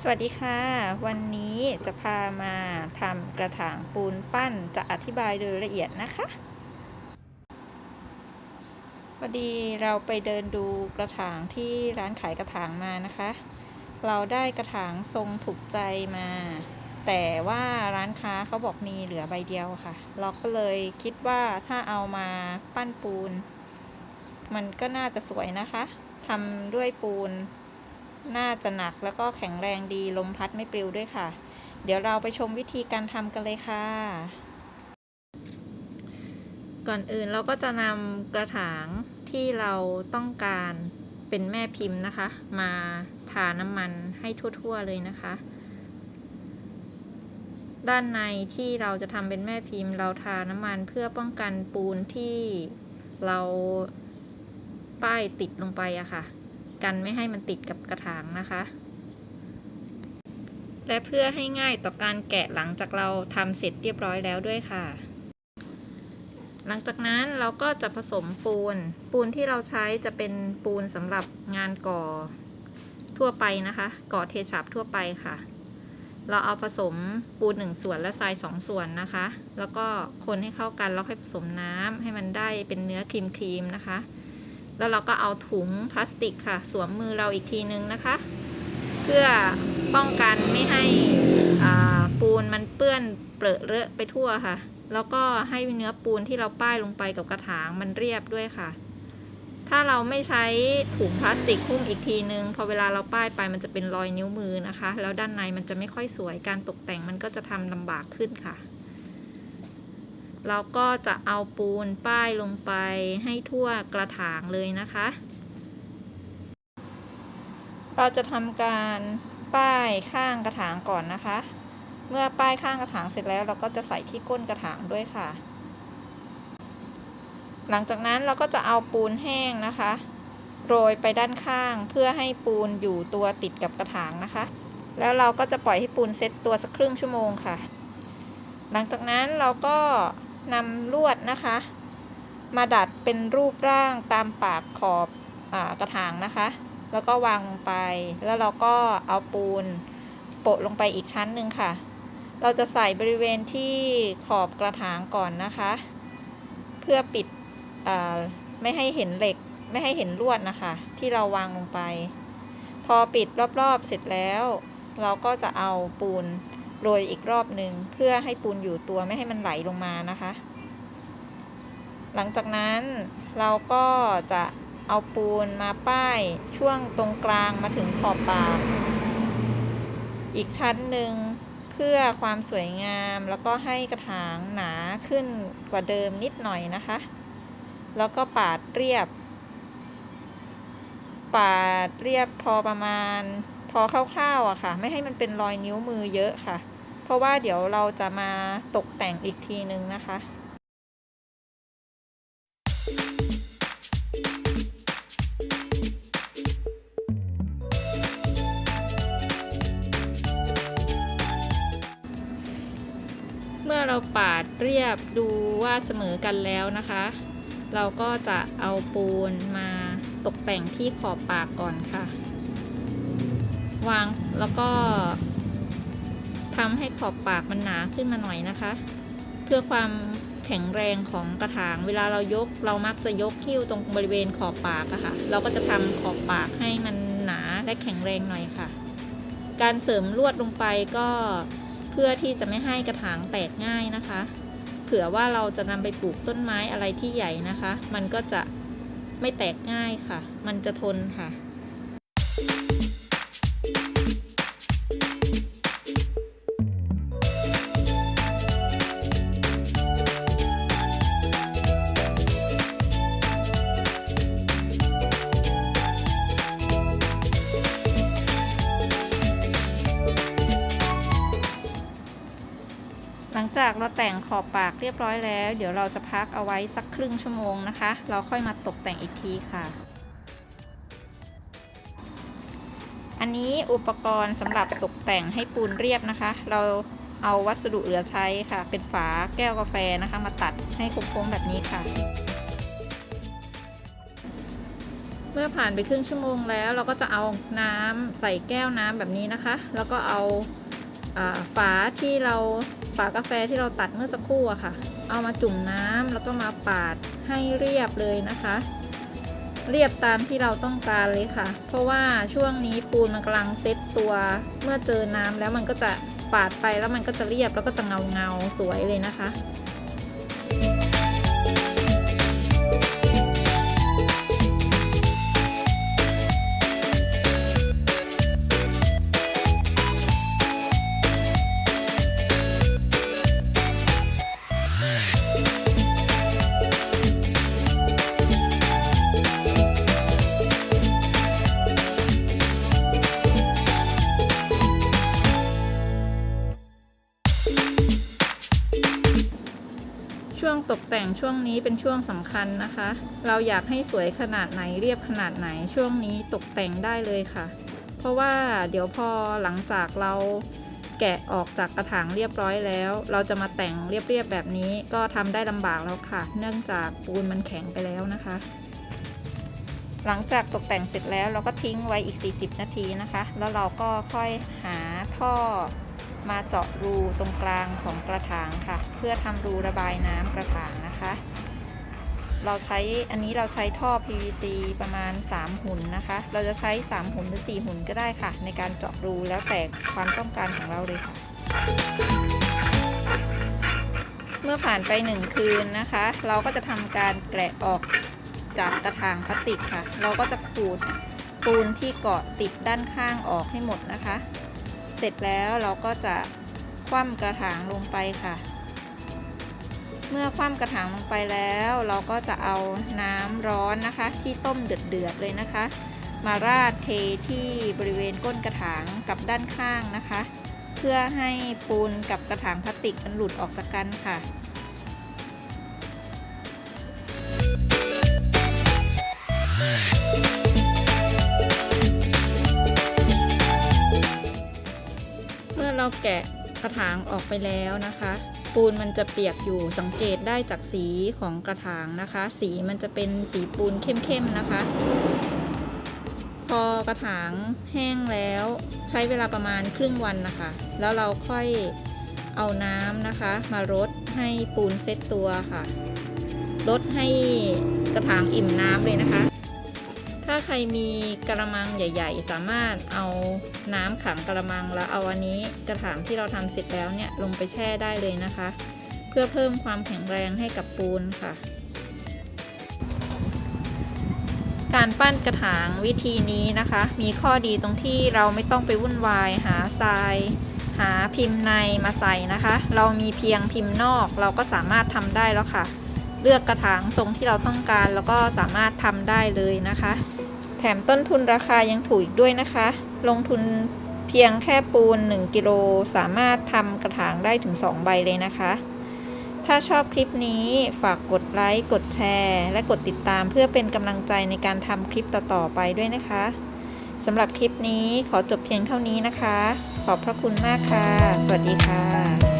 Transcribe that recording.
สวัสดีค่ะ วันนี้จะพามาทำกระถางปูนปั้นจะอธิบายโดยละเอียดนะคะพอดีเราไปเดินดูกระถางที่ร้านขายกระถางมานะคะ เราได้กระถางทรงถูกใจมา แต่ว่าร้านค้าเขาบอกมีเหลือใบเดียวค่ะ เราก็เลยคิดว่าถ้าเอามาปั้นปูน มันก็น่าจะสวยนะคะทำด้วยปูน น่าจะหนักแล้วก็แข็งแรงดีลมพัดไม่ปลิวด้วยค่ะ เดี๋ยวเราไปชมวิธีการทำกันเลยค่ะ ก่อนอื่นเราก็จะนำกระถางที่เราต้องการเป็นแม่พิมพ์นะคะ มาทาน้ำมันให้ทั่วๆเลยนะคะ ด้านในที่เราจะทำเป็นแม่พิมพ์เราทาน้ำมันเพื่อป้องกันปูนที่เราป้ายติดลงไปอะค่ะ กันไม่ให้มันติดกับกระถางนะคะ และเพื่อให้ง่ายต่อการแกะหลังจากเราทำเสร็จเรียบร้อยแล้วด้วยค่ะ หลังจากนั้นเราก็จะผสมปูน ปูนที่เราใช้จะเป็นปูนสำหรับงานก่อทั่วไปนะคะ ก่อเทฉาบทั่วไปค่ะ เราเอาผสมปูนหนึ่งส่วนและทรายสองส่วนนะคะ แล้วก็คนให้เข้ากันแล้วค่อยผสมน้ำให้มันได้เป็นเนื้อครีมๆนะคะ แล้วเราก็เอาถุงพลาสติกค่ะ สวมมือเราอีกทีนึงนะคะ เพื่อป้องกันไม่ให้ปูนมันเปื้อนเปรอะเลอะไปทั่วค่ะ แล้วก็ให้เนื้อปูนที่เราป้ายลงไปกับกระถางมันเรียบด้วยค่ะ ถ้าเราไม่ใช้ถุงพลาสติกหุ้มอีกทีนึง พอเวลาเราป้ายไปมันจะเป็นรอยนิ้วมือนะคะ แล้วด้านในมันจะไม่ค่อยสวยการตกแต่งมันก็จะทำลำบากขึ้นค่ะ เราก็จะเอาปูนป้ายลงไปให้ทั่วกระถางเลยนะคะ เราจะทำการป้ายข้างกระถางก่อนนะคะ เมื่อป้ายข้างกระถางเสร็จแล้วเราก็จะใส่ที่ก้นกระถางด้วยค่ะ หลังจากนั้นเราก็จะเอาปูนแห้งนะคะ โรยไปด้านข้างเพื่อให้ปูนอยู่ตัวติดกับกระถางนะคะ แล้วเราก็จะปล่อยให้ปูนเซ็ตตัวสักครึ่งชั่วโมงค่ะหลังจากนั้นเราก็ นำลวดนะคะ มาดัดเป็นรูปร่างตามปากขอบอกระถางนะคะ แล้วก็วางลงไป แล้วเราก็เอาปูนโปะลงไปอีกชั้นหนึ่งค่ะ เราจะใส่บริเวณที่ขอบกระถางก่อนนะคะ เพื่อปิดไม่ให้เห็นเหล็กไม่ให้เห็นลวดนะคะ ที่เราวางลงไป พอปิดรอบๆเสร็จแล้ว เราก็จะเอาปูน โรยอีกรอบหนึ่งเพื่อให้ปูนอยู่ตัวไม่ให้มันไหลลงมานะคะ หลังจากนั้นเราก็จะเอาปูนมาป้ายช่วงตรงกลางมาถึงขอบปาก อีกชั้นหนึ่งเพื่อความสวยงามแล้วก็ให้กระถางหนาขึ้นกว่าเดิมนิดหน่อยนะคะ แล้วก็ปาดเรียบ ปาดเรียบพอประมาณพอคร่าวๆอะค่ะ ไม่ให้มันเป็นรอยนิ้วมือเยอะค่ะ เพราะว่าเดี๋ยวเราจะมาตกแต่งอีกทีนึงนะคะเมื่อเราปาดเรียบดูว่าเสมอกันแล้วนะคะ เราก็จะเอาปูนมาตกแต่งที่ขอบปากก่อนค่ะ วางแล้วก็ ทำให้ขอบปากมันหนาขึ้นมาหน่อยนะคะ เพื่อความแข็งแรงของกระถาง เวลาเรายกเรามักจะยกคิ้วตรงบริเวณขอบปากอะค่ะ เราก็จะทำขอบปากให้มันหนาและแข็งแรงหน่อยค่ะ การเสริมลวดลงไปก็เพื่อที่จะไม่ให้กระถางแตกง่ายนะคะ เผื่อว่าเราจะนำไปปลูกต้นไม้อะไรที่ใหญ่นะคะ มันก็จะไม่แตกง่ายค่ะ มันจะทนค่ะ อบปากเรียบร้อยแล้ว เดี๋ยวเราจะพักเอาไว้สักครึ่งชั่วโมงนะคะ เราค่อยมาตกแต่งอีกทีค่ะ อันนี้อุปกรณ์สำหรับตกแต่งให้ปูนเรียบนะคะ เราเอาวัสดุเหลือใช้ค่ะ เป็นฝาแก้วกาแฟนะคะ มาตัดให้โค้งๆแบบนี้ค่ะ เมื่อผ่านไปครึ่งชั่วโมงแล้ว เราก็จะเอาน้ำใส่แก้วน้ำแบบนี้นะคะ แล้วก็เอาอา ฝาที่เราฝากาแฟที่เราตัดเมื่อสักครู่อะค่ะ เอามาจุ่มน้ำแล้วก็มาปาดให้เรียบเลยนะคะ เรียบตามที่เราต้องการเลยค่ะ เพราะว่าช่วงนี้ปูนมันกำลังเซตตัว เมื่อเจอน้ำแล้วมันก็จะปาดไปแล้วมันก็จะเรียบแล้วก็จะเงาเงาสวยเลยนะคะ ตกแต่งช่วงนี้เป็นช่วงสำคัญนะคะ เราอยากให้สวยขนาดไหนเรียบขนาดไหนช่วงนี้ตกแต่งได้เลยค่ะ เพราะว่าเดี๋ยวพอหลังจากเราแกะออกจากกระถางเรียบร้อยแล้ว เราจะมาแต่งเรียบๆแบบนี้ก็ทำได้ลำบากแล้วค่ะ เนื่องจากปูนมันแข็งไปแล้วนะคะ หลังจากตกแต่งเสร็จแล้วเราก็ทิ้งไว้อีก 40 นาทีนะคะ แล้วเราก็ค่อยหาท่อมาเจาะรูตรงกลางของกระถางค่ะ เพื่อทำรูระบายน้ำกระถางนะคะ เราใช้อันนี้เราใช้ท่อ PVC ประมาณ 3 หุ่นนะคะ เราจะใช้ 3 หุ่นหรือ 4 หุ่นก็ได้ค่ะ ในการเจาะรูแล้วแต่ความต้องการของเราเลยค่ะ เมื่อผ่านไป 1 คืนนะคะ เราก็จะทำการแกะออก จากกระถางพลาสติกค่ะ เราก็จะขูดปูนที่เกาะติดด้านข้างออกให้หมดนะคะ เสร็จแล้วเราก็จะคว่ำกระถางลงไปค่ะ เมื่อคว่ำกระถางลงไปแล้ว เราก็จะเอาน้ำร้อนนะคะ ที่ต้มเดือดๆเลยนะคะ มาราดเทที่บริเวณก้นกระถางกับด้านข้างนะคะ เพื่อให้ปูนกับกระถางพลาสติกมันหลุดออกจากกันค่ะ เราแกะกระถางออกไปแล้วนะคะ ปูนมันจะเปียกอยู่สังเกตได้จากสีของกระถางนะคะ สีมันจะเป็นสีปูนเข้มๆนะคะ พอกระถางแห้งแล้วใช้เวลาประมาณครึ่งวันนะคะ แล้วเราค่อยเอาน้ำนะคะ มารดให้ปูนเซตตัวค่ะ ลดให้กระถางอิ่มน้ำเลยนะคะ ถ้าใครมีกระมังใหญ่ ๆ สามารถเอาน้ำขังกระมังแล้วเอาอันนี้กระถางที่เราทำเสร็จแล้วเนี่ยลงไปแช่ได้เลยนะคะ เพื่อเพิ่มความแข็งแรงให้กับปูนค่ะ การปั้นกระถางวิธีนี้นะคะ มีข้อดีตรงที่เราไม่ต้องไปวุ่นวายหาทราย หาพิมพ์ในมาใส่นะคะ เรามีเพียงพิมพ์นอกเราก็สามารถทำได้แล้วค่ะเลือกกระถางทรงที่เราต้องการแล้วก็สามารถทำได้เลยนะคะ แถมต้นทุนราคายังถูกอีกด้วยนะคะ ลงทุนเพียงแค่ปูน 1 กิโลสามารถทำกระถางได้ถึง 2 ใบเลยนะคะ ถ้าชอบคลิปนี้ฝากกดไลค์ กดแชร์ และกดติดตามเพื่อเป็นกำลังใจในการทำคลิปต่อๆไปด้วยนะคะสำหรับคลิปนี้ขอจบเพียงเท่านี้นะคะ ขอบพระคุณมากค่ะ สวัสดีค่ะ